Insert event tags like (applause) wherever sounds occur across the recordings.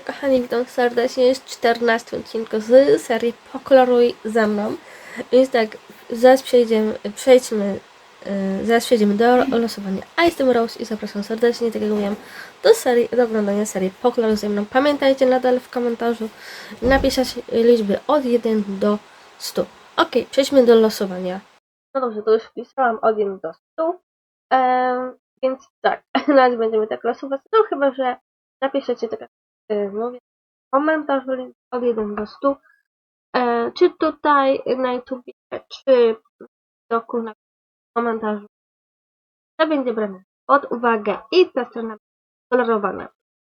Kochani, witam serdecznie, jest 14 odcinku z serii Pokoloruj ze mną. Więc tak, zaraz przejdziemy, przejdźmy, yy, zaraz przejdziemy do losowania. A jestem Rose i zapraszam serdecznie, tak jak mówiłem, do serii, do oglądania serii Pokoloruj ze mną. Pamiętajcie nadal w komentarzu napisać liczby od 1 do 100. Ok, przejdźmy do losowania. No dobrze, to już wpisałam od 1 do 100. Em, więc tak, (laughs) na razie będziemy tak losować. No chyba, że napiszecie tak jak mówię w komentarzu link od 1 do 100. E, czy tutaj na YouTube, czy doku na komentarzu. To będzie brane pod uwagę i ta strona kolorowana.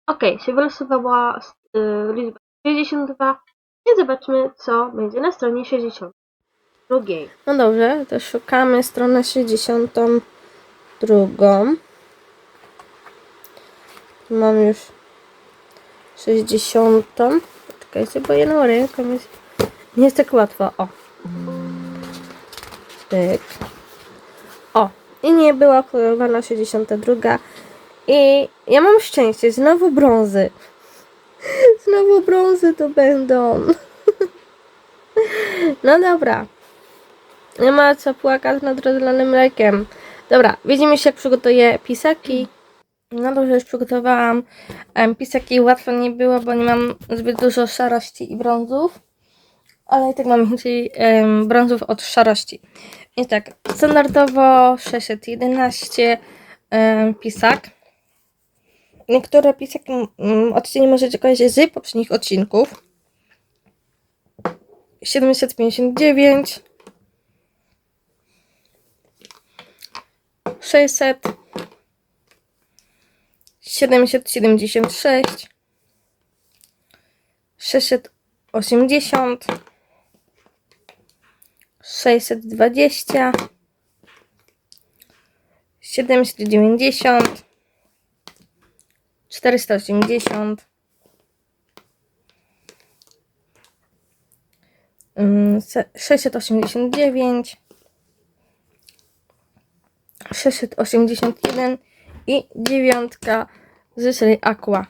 Ok, się wylosowała y, liczba 62 i zobaczmy, co będzie na stronie 62. No dobrze, to szukamy stronę 62. Mam już 60. Czekajcie, bo jedną ręką jest. Nie jest tak łatwo. O. Tyk. O. I nie była kolorowana 62. I ja mam szczęście. Znowu brązy. (laughs) Znowu brązy to będą. (laughs) No dobra. Nie ma co płakać nad rozlanym mlekiem. Dobra, widzimy się jak przygotuję pisaki. No dobrze, już przygotowałam em, pisaki. Łatwo nie było, bo nie mam zbyt dużo szarości i brązów. Ale i tak mam więcej em, brązów od szarości. Więc tak, standardowo 611 em, pisak. Niektóre pisaki mm, odcienie możecie kojarzyć z poprzednich odcinków. 759 600 776 680 620 790 480 mm, se- 689 681 i dziewiątka z serii Aqua.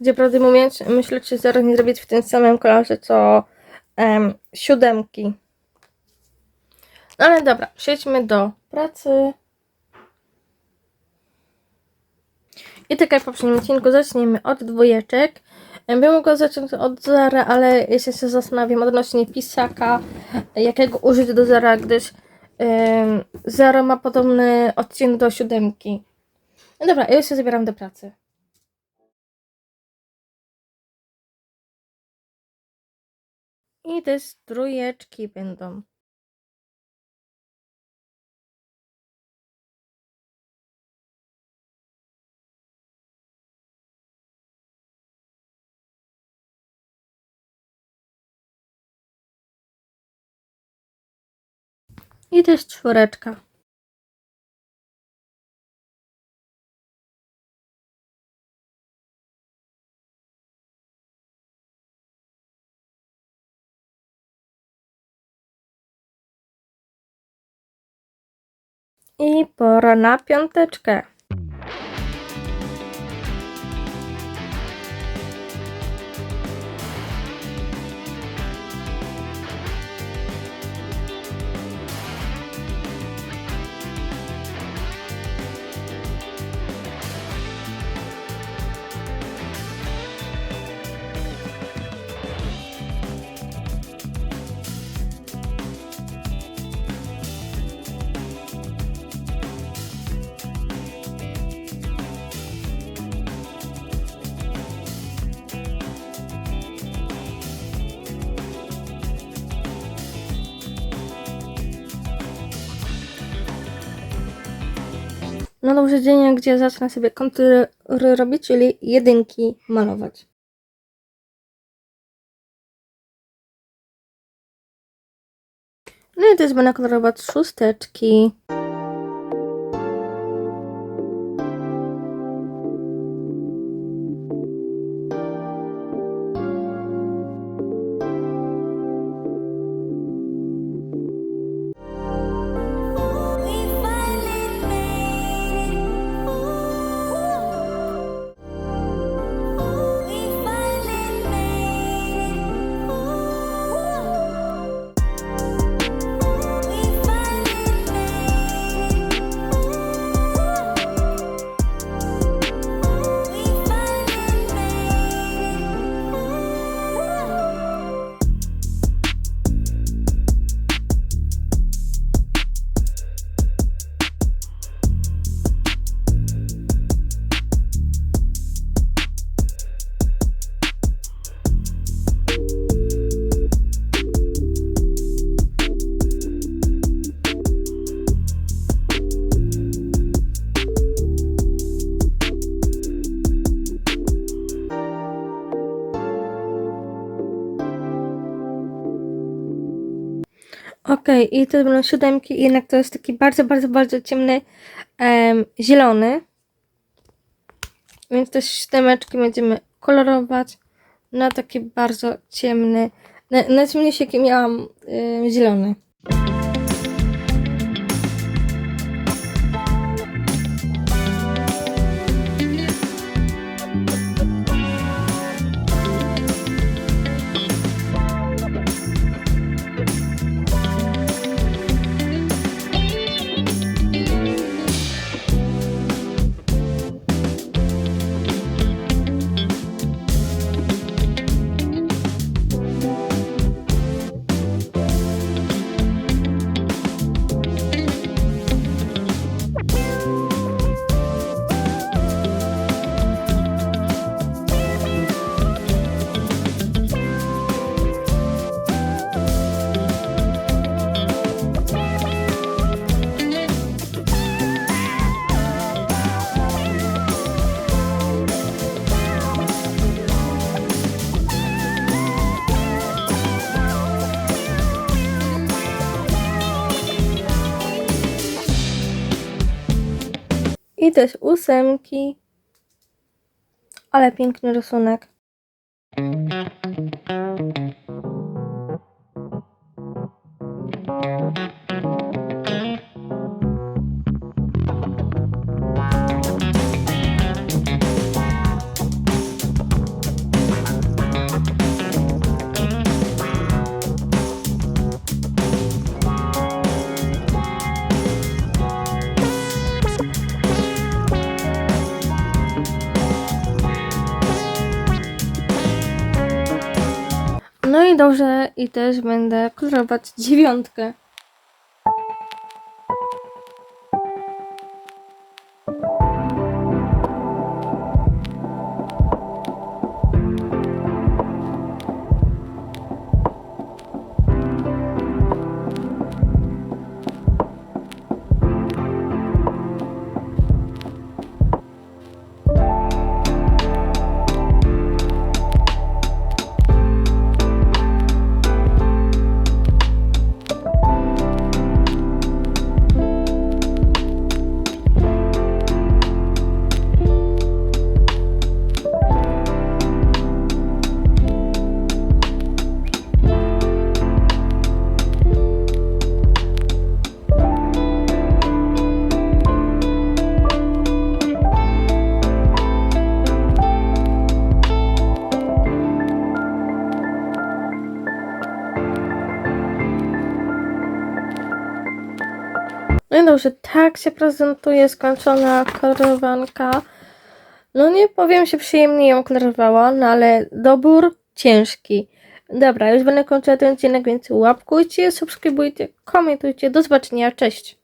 Gdzie prawdę mówiąc, myślę, czy zaraz nie zrobić w tym samym kolorze co em, siódemki. No ale dobra, przejdźmy do pracy. I tak jak w poprzednim odcinku, zaczniemy od dwójeczek. Bym mogła zacząć od zera, ale jeśli się zastanawiam odnośnie pisaka, jakiego użyć do zera, gdyż zero ma podobny odcień do siódemki. No dobra, ja już się zabieram do pracy. I te strójeczki będą. I też czwóreczka. I pora na piąteczkę. Dobrze, dzień, gdzie zacznę sobie kontury robić, czyli jedynki malować. No i też będę kolorować szósteczki. Okej, i to będą siódemki, jednak to jest taki bardzo, bardzo, bardzo ciemny em, zielony. Więc te siódemeczki będziemy kolorować na taki bardzo ciemny, na, ciemniejszy jaki miałam em, zielony. Też ósemki. Ale piękny rysunek. No i dobrze, i też będę kolorować dziewiątkę. No dobrze, tak się prezentuje skończona kolorowanka. No nie powiem się przyjemnie ją kolorowała, no ale dobór ciężki. Dobra, już będę kończyła ten odcinek, więc łapkujcie, subskrybujcie, komentujcie. Do zobaczenia, cześć!